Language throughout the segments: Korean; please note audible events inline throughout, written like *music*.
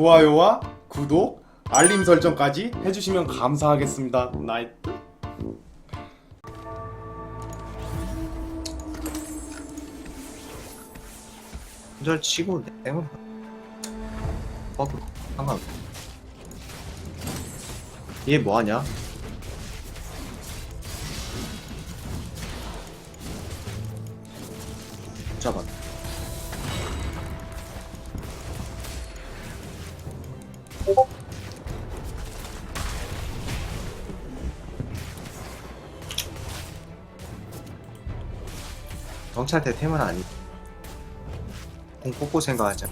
좋아요와 구독, 알림 설정까지 해주시면 감사하겠습니다. 나이트. 절 치고 땡을 버그 상관 얘 뭐하냐? 잡았 경찰대 템은 아니 공 뽑고 생각하자.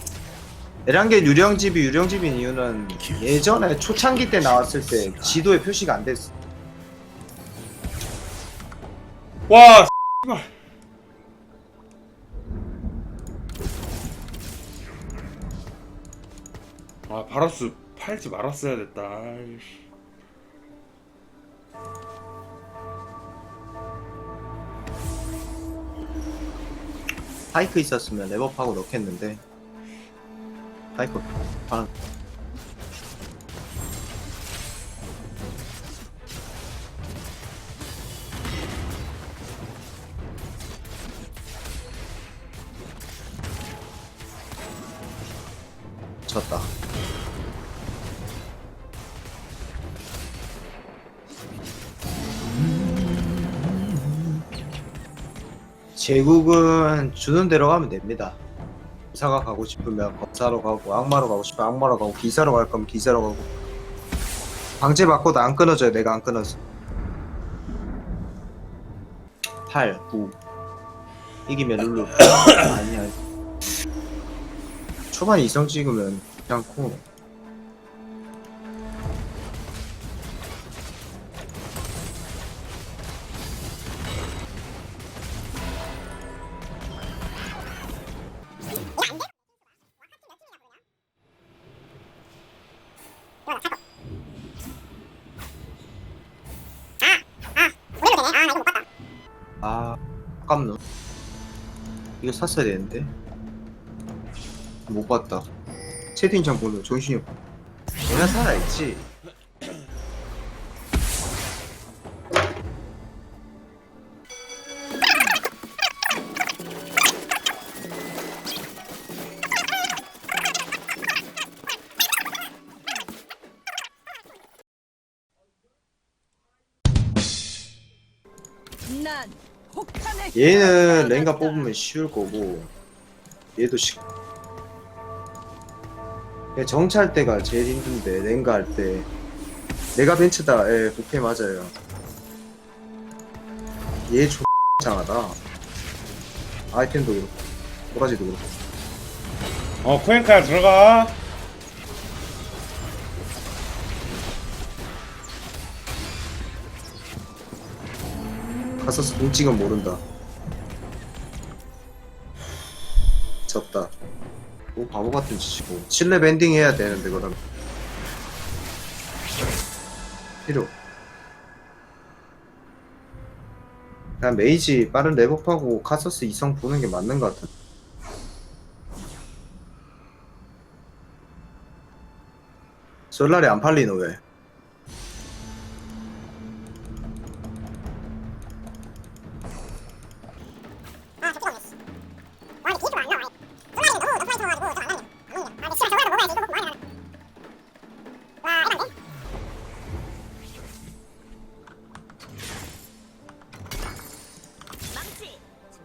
에란게 유령집이 유령집인 이유는 예전에 초창기 때 나왔을 때 지도에 표시가 안 됐어. 와, 아 바라스 팔지 말았어야 됐다. 아이씨. 파이크 있었으면 랩업하고 넣겠는데. 파이크 하나. 졌다. 제국은 주는 대로 가면 됩니다. 기사가 가고 싶으면 검사로 가고 악마로 가고 싶으면 악마로 가고 기사로 갈 거면 기사로 가고. 방제 받고도 안 끊어져요. 내가 안 끊어서. 8, 9 이기면 룰루. *coughs* 아니야. 초반에 이성 찍으면 괜찮고 아 아깝노 이거 샀어야 되는데. 못 봤다. 채팅창 보는 정신이 없 내가 살아있지 난 얘는 랭가 뽑으면 쉬울 거고 얘도 쉬 얘 정찰 때가 제일 힘든데 랭가 할 때. 내가 벤츠다. 예 오케이 맞아요. 얘 X 장하다. 아이템도 그렇고 도라지도 그렇고. 어 쿠엔카야 들어가. 가서스 동찍은 모른다. 졌다. 뭐 바보 같은 짓이고. 칠레 밴딩 해야 되는데 그럼. 필요. 그냥 메이지 빠른 랩업하고 카서스 이성 보는 게 맞는 것 같아. 솔라리 안 팔리노 왜?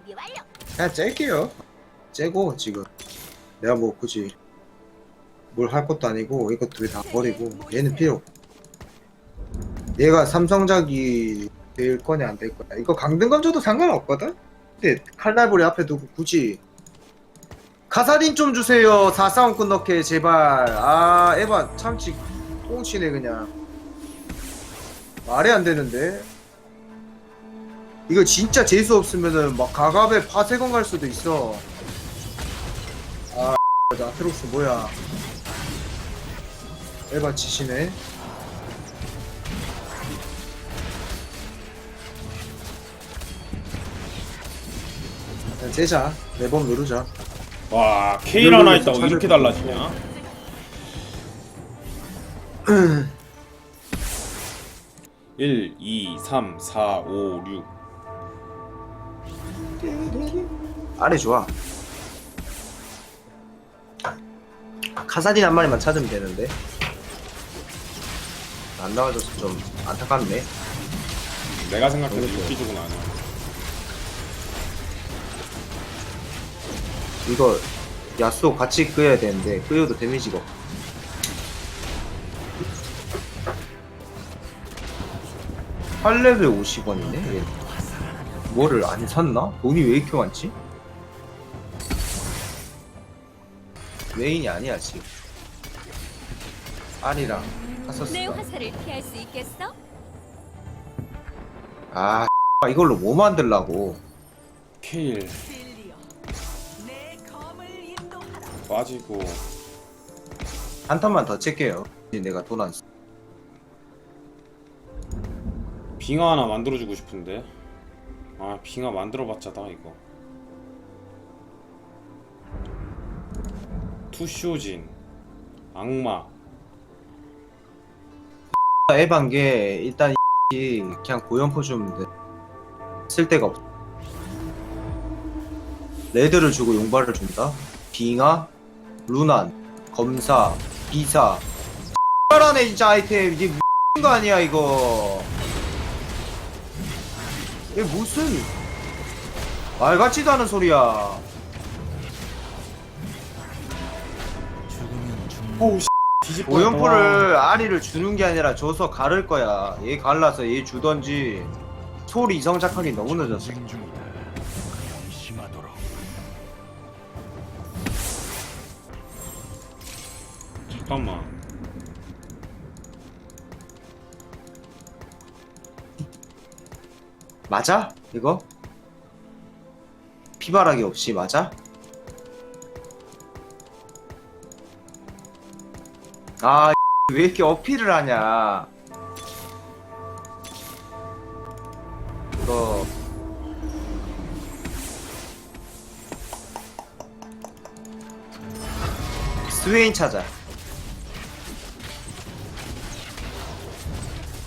준비 완료. 그냥 짤게요. 째고 지금 내가 뭐 굳이 뭘 할 것도 아니고 이것도 다 버리고 얘는 필요. 없고. 얘가 삼성작이 될 거냐 안 될 거냐 이거 강등건 줘도 상관없거든. 근데 칼날부리 앞에 두고 굳이 카사딘 좀 주세요. 사싸움 끝넣게 제발. 아 에바 참치 똥치네 그냥. 말이 안 되는데. 이거 진짜 재수 없으면은 막 가갑에 파세건 갈 수도 있어. 아, *laughs* 나트록스 뭐야? 에바 치시네. 일단 째자. 매번 누르자. 와 케일 하나 있다고 이렇게 달라지냐? 1, 2, 3, 4, 5, 6 아래 좋아. 카사딘 한 마리만 찾으면 되는데. 안 나와줘서 좀 안타깝네. 내가 생각해도 그러니까. 유기족은 아니야 이거 야수 같이 끄야 되는데 끄여도 데미지가 없. 8레벨 50원이네 얘. 뭐를 안 샀나? 돈이 왜 이렇게 많지? 메인이 아니야 지금. 화살을 피할 수 있겠어? 아 이걸로 뭐 만들라고. 인도하라. 빠지고. 한 턴만 더 찰게요. 내가 돈안 써. 빙하 하나 만들어주고 싶은데. 아 빙하 만들어봤자 다 이거 투쇼진 악마 에반 게 일단 이 그냥 고연포 주면 돼. 쓸 데가 없어. 레드를 주고 용발을 준다. 빙하, 루난, 검사, 비사. X라네 진짜 아이템 이게 미친 거 아니야 이거. 이게 무슨 말 같지도 않은 소리야. 어우 씨 뒤집어 오연포를 아리를 주는 게 아니라 줘서 가를 거야. 얘 갈라서 얘 주던지. 솔 이성작하기 너무 늦었어. 전쟁 중이다. 명심하도록. 잠깐만 맞아? 이거? 피바라기 없이 맞아? 아, 왜 이렇게 어필을 하냐? 이거 스웨인 찾아.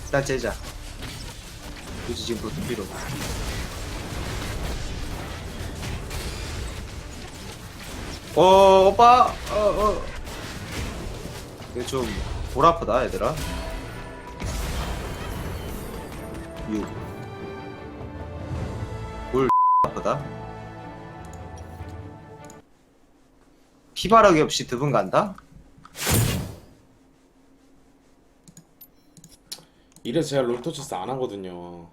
일단 째자. 굳이 지금 그것도 필요. 어, 오빠, 어, 어. 이거 좀, 골 아프다, 얘들아. 6. 골 아프다. 피바라기 없이 드분 간다? 이래서 제가 롤토체스 안 하거든요